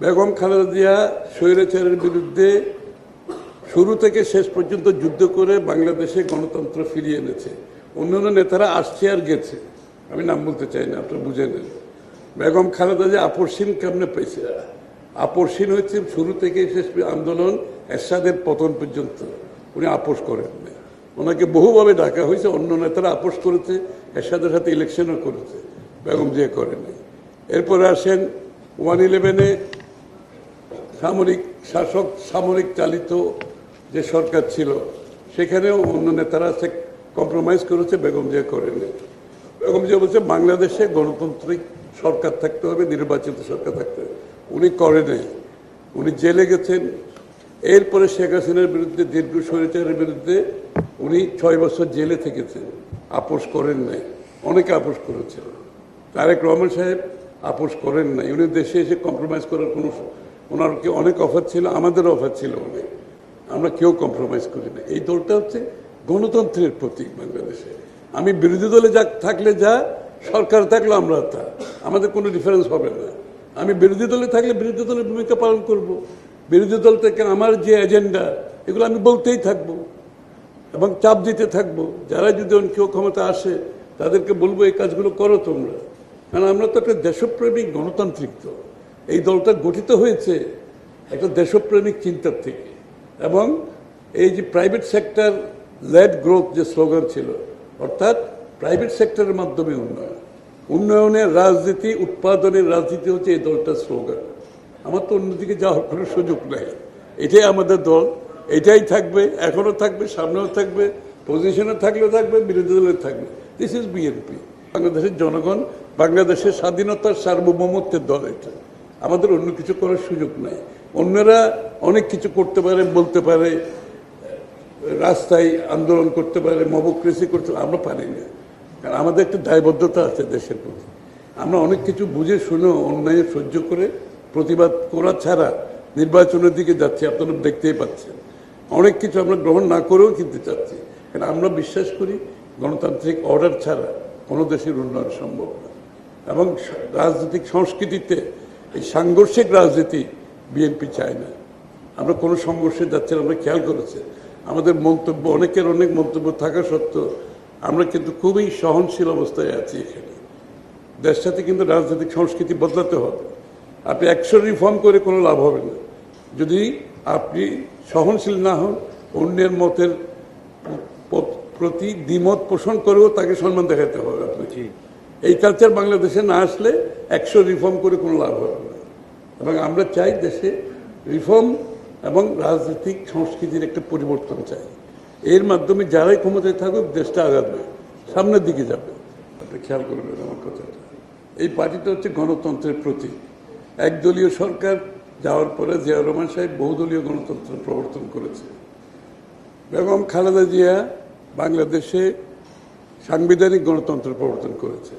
বেগম খালেদা জিয়া স্বৈরাচারের বিরুদ্ধে শুরু থেকে শেষ পর্যন্ত যুদ্ধ করে বাংলাদেশে গণতন্ত্র ফিরিয়ে এনেছে। অন্যান্য নেতারা আসছে আর গেছে। আমি নাম বলতে চাই না, আপনারা বুঝে নেন। বেগম খালেদা জিয়া আপসীন কেমনে পেয়েছে? আপসীন হয়েছে শুরু থেকে শেষ আন্দোলন, এরশাদের পতন পর্যন্ত। উনি আপোষ করেন ওনাকে বহুভাবে ডাকা হয়েছে, অন্য নেতারা আপোষ করেছে, এরশাদের সাথে ইলেকশনও করেছে। বেগম জিয়া করেনি এরপরে আসেন ওয়ান ইলেভেনে সামরিক শাসক, সামরিক চালিত যে সরকার ছিল, সেখানেও অন্য নেতারা সে কম্প্রোমাইজ করেছে, বেগম জিয়া করেনি বেগম জিয়া বলছে, বাংলাদেশে গণতান্ত্রিক সরকার থাকতে হবে, নির্বাচিত সরকার থাকতে হবে। উনি করে নাই উনি জেলে গেছেন। এরপরে শেখ হাসিনার বিরুদ্ধে, দীর্ঘ স্বৈরাচারের বিরুদ্ধে উনি ছয় বছর জেলে থেকেছেন। আপোষ করেন নাই। অনেকে আপোষ করেছেন। তারেক রহমান সাহেব আপোষ করেন নাই। উনি দেশে এসে কম্প্রোমাইজ করার কোনো ওনার কি অনেক অফার ছিল, আমাদেরও অফার ছিল অনেক আমরা কেউ কম্প্রোমাইজ করি না। এই দলটা হচ্ছে গণতন্ত্রের প্রতীক বাংলাদেশে। আমি বিরোধী দলে যা থাকলে যা, সরকার থাকলে আমরা তা। আমাদের কোনো ডিফারেন্স হবে না। আমি বিরোধী দলে থাকলে বিরোধী দলের ভূমিকা পালন করব। বিরোধী দল থেকে আমার যে এজেন্ডা এগুলো আমি বলতেই থাকব। এবং চাপ দিতে থাকব। যারা যদি কেউ ক্ষমতা আসে, তাদেরকে বলব, এই কাজগুলো করো তোমরা। কারণ আমরা তো একটা দেশপ্রেমিক গণতান্ত্রিক দল। এই দলটা গঠিত হয়েছে একটা দেশপ্রেমিক চিন্তার থেকে। এবং এই যে প্রাইভেট সেক্টর লেড গ্রোথ যে স্লোগান ছিল, অর্থাৎ প্রাইভেট সেক্টরের মাধ্যমে উন্নয়ন। উন্নয়নের রাজনীতি, উৎপাদনের রাজনীতি হচ্ছে এই দলটার স্লোগান আমার তো অন্যদিকে যাওয়ার কোনো সুযোগ নাই। এটাই আমাদের দল। এটাই থাকবে, এখনও থাকবে, সামনেও থাকবে পজিশনে থাকলেও থাকবে, বিরোধী দলে থাকবে। দিস ইজ বিএনপি বাংলাদেশের জনগণ, বাংলাদেশের স্বাধীনতার সার্বভৌমত্বের দল এটা। আমাদের অন্য কিছু করার সুযোগ নাই। অন্যরা অনেক কিছু করতে পারে, বলতে পারে, রাস্তায় আন্দোলন করতে পারে, মবক্রেসি করতে পারে, আমরা পারি না। কারণ আমাদের একটা দায়বদ্ধতা আছে দেশের প্রতি। আমরা অনেক কিছু বুঝে শুনেও অন্যায় সহ্য করে প্রতিবাদ করা ছাড়া নির্বাচনের দিকে যাচ্ছি, আপনারা দেখতেই পাচ্ছেন। অনেক কিছু আমরা গ্রহণ না করেও কিনতে চাচ্ছি কারণ আমরা বিশ্বাস করি, গণতান্ত্রিক অর্ডার ছাড়া কোনো দেশের উন্নয়ন সম্ভব না। এবং রাজনৈতিক সংস্কৃতিতে এই সাংঘর্ষিক রাজনীতি বিএনপি চায় না। আমরা কোনো সংঘর্ষে যাচ্ছি আমরা খেয়াল করেছি। আমাদের মন্তব্য, অনেকের অনেক মন্তব্য থাকা সত্ত্বেও আমরা কিন্তু খুবই সহনশীল অবস্থায় আছি এখানে। দেশটাতে কিন্তু রাজনৈতিক সংস্কৃতি বদলাতে হবে। আপনি একশো রিফর্ম করে কোনো লাভ হবে না। যদি আপনি সহনশীল না হন, অন্যের মতের প্রতি দ্বিমত পোষণ করেও তাকে সম্মান দেখাতে হবে আপনাকে। এই কালচার বাংলাদেশে না আসলে একশো রিফর্ম করে কোনো লাভ হবে না। এবং আমরা চাই দেশে রিফর্ম এবং রাজনৈতিক সংস্কৃতির একটা পরিবর্তন চাই। এর মাধ্যমে যারাই ক্ষমতায় থাকুক দেশটা আগাবে সামনের দিকে যাবে। আপনি খেয়াল করবেন আমার কথাটা। এই পার্টিটা হচ্ছে গণতন্ত্রের প্রতীক। একদলীয় সরকার যাওয়ার পরে জিয়া রহমান সাহেব বহুদলীয় গণতন্ত্র প্রবর্তন করেছে। বেগম খালেদা জিয়া বাংলাদেশে সাংবিধানিক গণতন্ত্র প্রবর্তন করেছে।